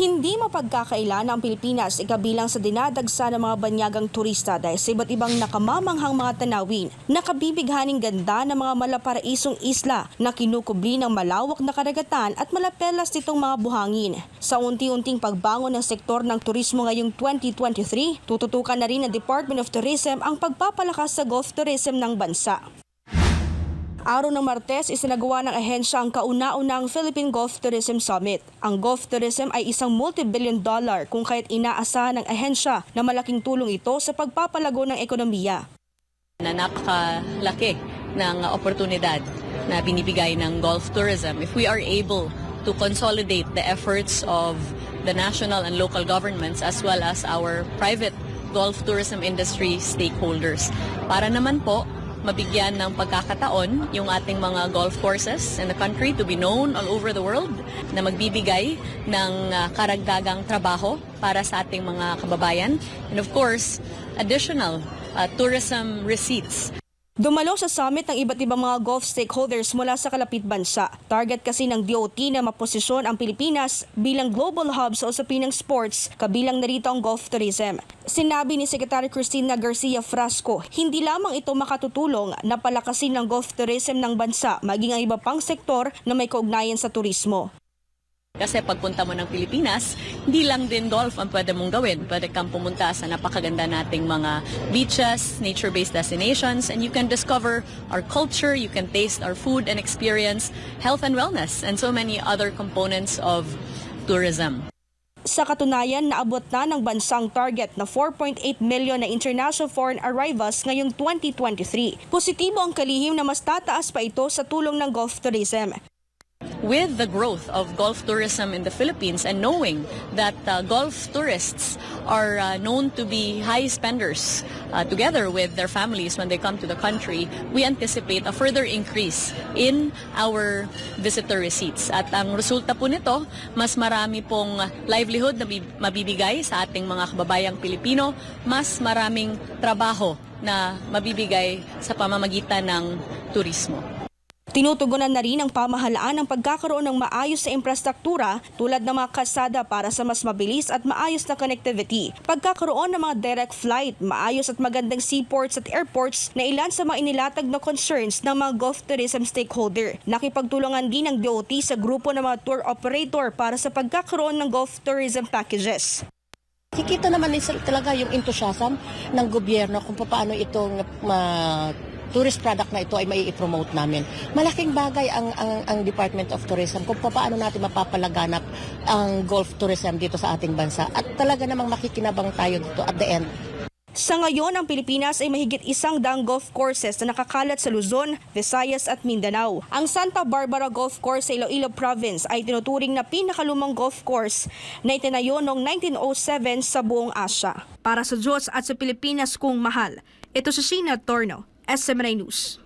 Hindi mapagkakaila ang Pilipinas ay kabilang sa dinadagsa ng mga banyagang turista dahil sa iba't ibang nakamamanghang mga tanawin, nakabibighaning ganda ng mga malaparaisong isla na kinukubli ng malawak na karagatan at malapelas nitong mga buhangin. Sa unti-unting pagbangon ng sektor ng turismo ngayong 2023, tututukan na rin ng Department of Tourism ang pagpapalakas sa golf tourism ng bansa. Araw ng Martes, isinagawa ng ahensya ang kauna-unang Philippine Golf Tourism Summit. Ang golf tourism ay isang multi-billion dollar kung kaya't inaasahan ng ahensya na malaking tulong ito sa pagpapalago ng ekonomiya. na napakalaki ng oportunidad na binibigay ng golf tourism if we are able to consolidate the efforts of the national and local governments as well as our private golf tourism industry stakeholders para naman po mabigyan ng pagkakataon yung ating mga golf courses in the country to be known all over the world na magbibigay ng uh, karagdagang trabaho para sa ating mga kababayan. And of course additional uh, tourism receipts Dumalo sa summit ng iba't ibang mga golf stakeholders mula sa kalapit bansa. Target kasi ng DOT na maposisyon ang Pilipinas bilang global hub sa usapin ng sports, kabilang na rito ang golf tourism. Sinabi ni Secretary Cristina Garcia Frasco, hindi lamang ito makatutulong na palakasin ng golf tourism ng bansa, maging ang iba pang sektor na may kaugnayan sa turismo. Kasi pagpunta mo ng Pilipinas, hindi lang din golf ang pwede mong gawin. Pwede kang pumunta sa napakaganda nating mga beaches, nature-based destinations, and you can discover our culture, you can taste our food and experience health and wellness, and so many other components of tourism. Sa katunayan, naabot na ng bansang target na 4.8 million na international foreign arrivals ngayong 2023. Positibo ang kalihim na mas tataas pa ito sa tulong ng golf tourism. With the growth of golf tourism in the Philippines and knowing that uh, golf tourists are uh, known to be high spenders uh, together with their families when they come to the country, we anticipate a further increase in our visitor receipts. At ang resulta po nito, mas marami pong livelihood na bi- mabibigay sa ating mga kababayang Pilipino, mas maraming trabaho na mabibigay sa pamamagitan ng turismo. Tinutugunan na rin ng pamahalaan ang pagkakaroon ng maayos na infrastruktura tulad ng mga kasada para sa mas mabilis at maayos na connectivity. Pagkakaroon ng mga direct flight, maayos at magandang seaports at airports na ilan sa mga inilatag na concerns ng mga golf tourism stakeholder. Nakipagtulungan din ng DOT sa grupo ng mga tour operator para sa pagkakaroon ng golf tourism packages. Kikita naman talaga yung enthusiasm ng gobyerno kung paano itong ma- tourist product na ito ay mai promote namin. Malaking bagay ang, ang, ang Department of Tourism kung paano natin mapapalaganap ang golf tourism dito sa ating bansa. At talaga namang makikinabang tayo dito at the end. Sa ngayon, ang Pilipinas ay mahigit isang daang golf courses na nakakalat sa Luzon, Visayas at Mindanao. Ang Santa Barbara Golf Course sa Iloilo Province ay tinuturing na pinakalumang golf course na itinayo noong 1907 sa buong Asya. Para sa Diyos at sa Pilipinas kung mahal, ito si Sheena Torno, SMN News.